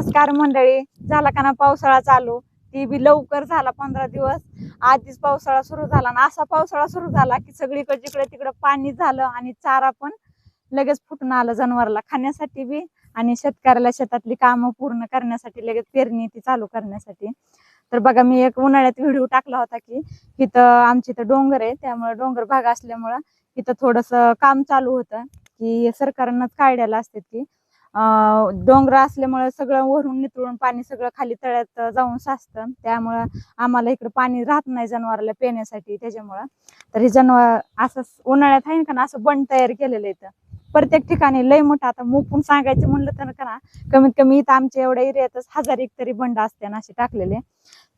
नमस्कार मंडळी. झाला का ना पावसाळा चालू? ती बी लवकर झाला पंधरा दिवस. आधीच पावसाळा सुरू झाला आणि असा पावसाळा सुरू झाला की सगळीकडे जिकडे तिकडे पाणी झालं आणि चारा पण लगेच फुटून आलं जनावरला खाण्यासाठी बी आणि शेतकऱ्याला शेतातली कामं पूर्ण करण्यासाठी लगेच पेरणी ती चालू करण्यासाठी. तर बघा मी एक उन्हाळ्यात व्हिडिओ टाकला होता की इथं आमची इथं डोंगर आहे त्यामुळे डोंगर भाग असल्यामुळं इथं थोडस काम चालू होतं की सरकारनंच काढायला असते की डोंगर असल्यामुळे सगळं वरून नितळून पाणी सगळं खाली तळ्यात जाऊन साचतं. त्यामुळं आम्हाला इकडं पाणी राहत नाही जनावराला पिण्यासाठी त्याच्यामुळं. तर हे जनावर असं उन्हाळ्यात आहे ना असं बंड तयार केलेलं आहे इथं. प्रत्येक ठिकाणी लय मोठं आता मुपून सांगायचं म्हणलं तर का ना कमीत कमी इथं आमच्या एवढ्या एरियातच हजार एक तरी बंड असते ना असे टाकलेले.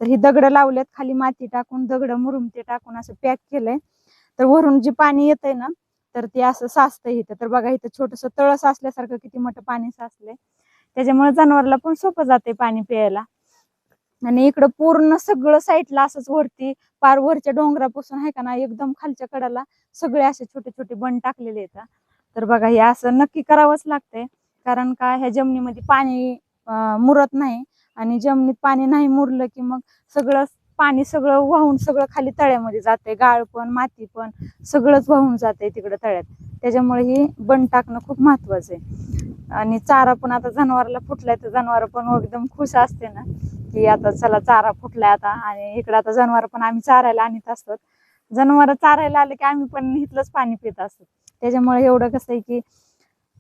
तर ही दगड लावलेत खाली माती टाकून दगड मुरुम ते टाकून असं पॅक केलंय. तर वरून जे पाणी येतंय ना तर ते असं साचतं इथं. तर बघा इथं छोटस तळ साचल्यासारखं किती मोठं पाणी साचलंय. त्याच्यामुळे जनावरला पण सोपं जाते पाणी प्यायला. आणि इकडं पूर्ण सगळं साईडला असंच वरती पार वरच्या डोंगरापासून आहे का ना एकदम खालच्या कडाला सगळे असे छोटे छोटे बन टाकलेले आहेत. तर बघा हे असं नक्की करावंच लागतंय. कारण का ह्या जमिनीमध्ये पाणी मुरत नाही. आणि जमिनीत पाणी नाही मुरलं की मग सगळं पाणी सगळं वाहून सगळं खाली तळ्यामध्ये जाते गाळ पण माती पण सगळंच वाहून जाते तिकडं तळ्यात. त्याच्यामुळे ही बंड टाकणं खूप महत्वाचं आहे आणि चारा पण आता जनावराला फुटलाय तर जनावर पण एकदम खुश असते ना की आता चला चारा फुटलाय आता. आणि इकडं आता जनावर पण आम्ही चारायला आणत असतो जनावर चारायला आले की आम्ही पण इथलंच पाणी पित असतो. त्याच्यामुळे एवढं कसं आहे की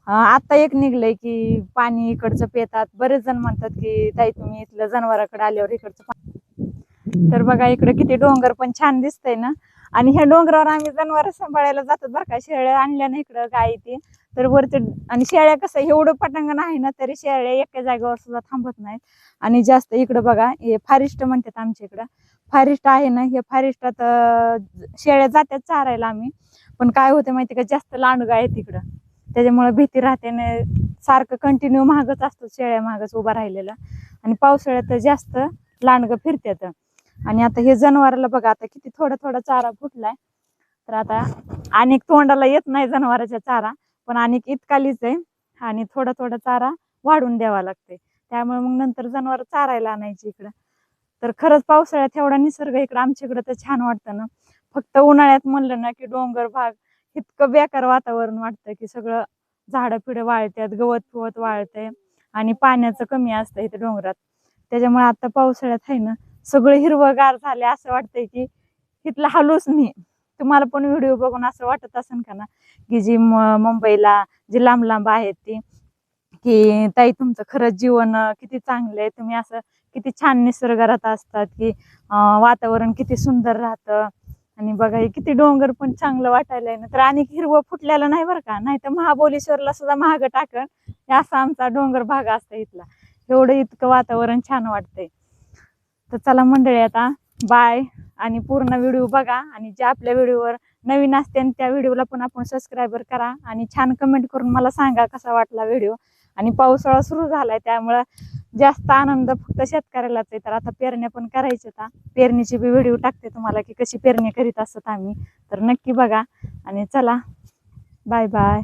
आता एक निघलंय की पाणी इकडचं पितात. बरेच जण म्हणतात की ताई तुम्ही इथलं जनावराकडे आल्यावर इकडचं पाणी तर बघा इकडे किती डोंगर पण छान दिसतंय ना. आणि ह्या डोंगरावर आम्ही जनावर सांभाळायला जातो बरं का. शेळ्या आणल्या ना इकडं गाई ते. तर वरती आणि शेळ्या कसं एवढं पटांगण आहे ना तरी शेळ्या एका जागेवर सुद्धा थांबत नाहीत. आणि जास्त इकडं बघा हे फारिस्ट म्हणतात आमच्या इकडं. फारिस्ट आहे ना हे फारिस्टात शेळ्या जातात चारायला आम्ही. पण काय होतं माहिती का जास्त लांडगा आहे तिकडं त्याच्यामुळे भीती राहते ना सारखं कंटिन्यू महागच असतो शेळ्या महागच उभा राहिलेला. आणि पावसाळ्यात जास्त लांडगं फिरतात आणि आता हे जनावराला बघा आता किती थोडा थोडा चारा फुटलाय. तर आता अनेक तोंडाला येत नाही जनावराचा चारा पण अनेक इतकालीच आहे आणि थोडा थोडा चारा वाढून द्यावा लागते त्यामुळे मग नंतर जनावर चारायला आणायची इकडं. तर खरंच पावसाळ्यात एवढा निसर्ग इकडं आमच्या इकडं तर छान वाटतं ना. फक्त उन्हाळ्यात म्हणलं ना की डोंगर भाग इतकं बेकार वातावरण वाटतं की सगळं झाडं पिढं वाळतात गवत पिवत वाळतंय आणि पाण्याचं कमी असतं इथे डोंगरात. त्याच्यामुळे आता पावसाळ्यात आहे ना सगळं हिरवंगार झाले असं वाटतंय की इथला हालूच नाही. तुम्हाला पण व्हिडिओ बघून असं वाटत असेल का ना? की जी म- मुंबईला जी लांब लांब आहेत ती की ताई तुमचं खरंच जीवन किती चांगलं आहे. तुम्ही असं किती छान निसर्गात असतात की वातावरण किती सुंदर राहतं. आणि बघा हे किती डोंगर पण चांगलं वाटायला ना. तर आणि हिरवं फुटल्याला नाही बरं का? नाही तर महाबोलेश्वरला सुद्धा महाग टाकण हे असा आमचा डोंगर भाग असतो इथला. एवढं इतकं वातावरण छान वाटतंय. तर चला मंडळी आता बाय आणि पूर्ण व्हिडिओ बघा आणि जे आपल्या व्हिडिओवर नवीन असते आणि त्या व्हिडिओला पण आपण सबस्क्राईबर करा आणि छान कमेंट करून मला सांगा कसा वाटला व्हिडिओ आणि पावसाळा सुरू झालाय त्यामुळं जास्त आनंद फक्त शेतकऱ्यालाच आहे. तर आता पेरण्या पण करायच्या आता पेरणीची बी व्हिडिओ टाकते तुम्हाला की कशी पेरणी करीत असतात आम्ही. तर नक्की बघा आणि चला बाय बाय